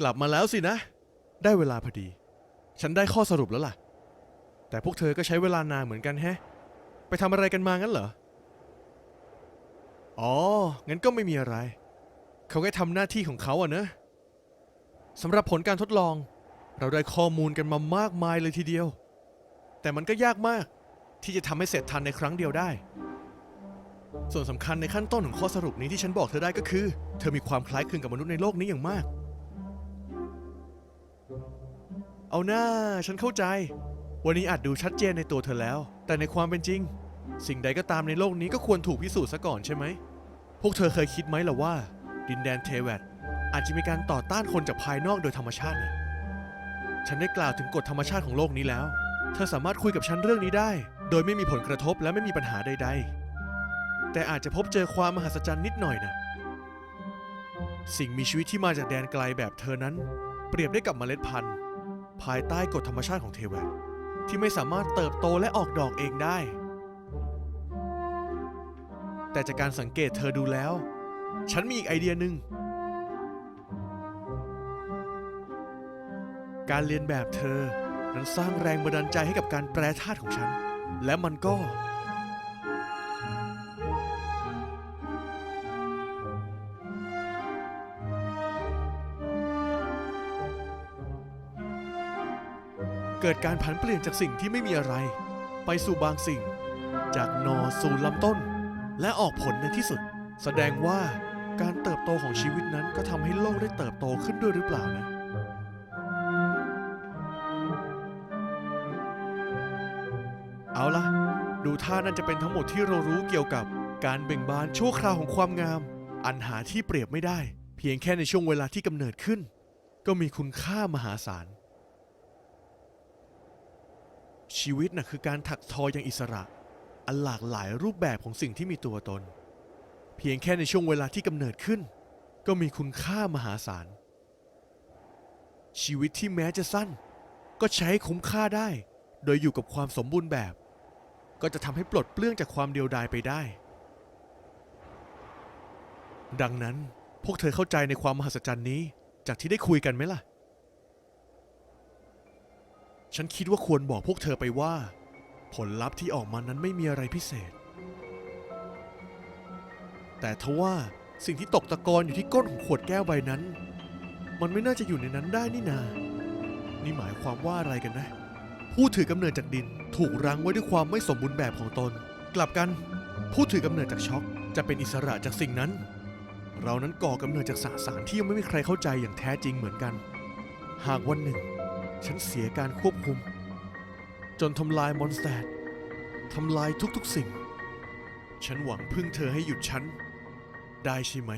กลับมาแล้วสินะ ได้เวลาพอดี ฉันได้ข้อสรุปแล้วล่ะ แต่พวกเธอก็ใช้เวลานานเหมือนกันแฮะ ไปทำอะไรกันมางั้นเหรอ อ๋อ งั้นก็ไม่มีอะไร เขาแค่ทำหน้าที่ของเขาอะเนอะสำหรับผลการทดลอง เราได้ข้อมูลกันมามากมายเลยทีเดียว แต่มันก็ยากมากที่จะทำให้เสร็จทันในครั้งเดียวได้ ส่วนสำคัญในขั้นต้นของข้อสรุปนี้ที่ฉันบอกเธอได้ก็คือ เธอมีความคล้ายคลึงกับมนุษย์ในโลกนี้อย่างมาก เอาหน้า ฉันเข้าใจ วันนี้อาจดูชัดเจนในตัวเธอแล้ว แต่ในความเป็นจริง สิ่งใดก็ตามในโลกนี้ก็ควรถูกพิสูจน์ซะก่อนใช่ไหม พวกเธอเคยคิดไหมล่ะว่า ดินแดนเทแวตอาจจะมีการต่อต้านคนจากภายนอกโดยธรรมชาตินะฉันได้กล่าวถึงกฎธรรมชาติของโลกนี้แล้ว เธอสามารถคุยกับฉันเรื่องนี้ได้ โดยไม่มีผลกระทบและไม่มีปัญหาใด ๆ แต่อาจจะพบเจอความมหัศจรรย์นิดหน่อยนะ สิ่งมีชีวิตที่มาจากแดนไกลแบบเธอนั้น เปรียบได้กับเมล็ดพันธุ์ ภายใต้กฎธรรมชาติของเทวตที่ไม่สามารถเติบโตและออกดอกเองได้ แต่จากการสังเกตเธอดูแล้ว ฉันมีอีกไอเดียหนึ่ง การเรียนแบบเธอนั้นสร้างแรงบันดาลใจให้กับการแปรธาตุของฉัน และมันก็ เกิดการผันเปลี่ยนจากสิ่งที่ไม่มีอะไร ไปสู่บางสิ่ง จากนอสู่ลำต้น และออกผลในที่สุด แสดงว่าการเติบโตของชีวิตนั้นก็ทำให้โลกได้เติบโตขึ้นด้วยหรือเปล่านะเอาละดูท่านั่นจะเป็นทั้งหมดที่เรารู้เกี่ยวกับการเบ่งบานชั่วคราวของความงาม อันหาที่เปรียบไม่ได้ เพียงแค่ในช่วงเวลาที่กำเนิดขึ้น ก็มีคุณค่ามหาศาล ชีวิตน่ะคือการถักทออย่างอิสระ อันหลากหลายรูปแบบของสิ่งที่มีตัวตน เพียงแค่ในช่วงเวลาที่กำเนิดขึ้น ก็มีคุณค่ามหาศาล ชีวิตที่แม้จะสั้น ก็ใช้คุ้มค่าได้ โดยอยู่กับความสมบูรณ์แบบ ก็จะทำให้ปลดเปลื้องจากความเดียวดายไปได้ ดังนั้นพวกเธอเข้าใจในความมหัศจรรย์นี้จากที่ได้คุยกันไหมล่ะ ฉันคิดว่าควรบอกพวกเธอไปว่า ผลลัพธ์ที่ออกมานั้นไม่มีอะไรพิเศษ แต่ทว่าสิ่งที่ตกตะกอนอยู่ที่ก้นของขวดแก้วใบนั้น มันไม่น่าจะอยู่ในนั้นได้นี่นา นี่หมายความว่าอะไรกันนะ ผู้ถือกำเนิดจากดินถูกรั้งไว้ด้วยความไม่สมบูรณ์แบบของตน กลับกัน ผู้ถือกำเนิดจากช็อกจะเป็นอิสระจากสิ่งนั้น เรานั้นก่อกำเนิดจากสสารที่ยังไม่มีใครเข้าใจอย่างแท้จริงเหมือนกัน หากวันหนึ่ง ฉันเสียการควบคุม จนทำลายมอนสเตอร์ทำลายทุกๆสิ่ง ฉันหวังพึ่งเธอให้หยุดฉัน ได้ใช่ไหม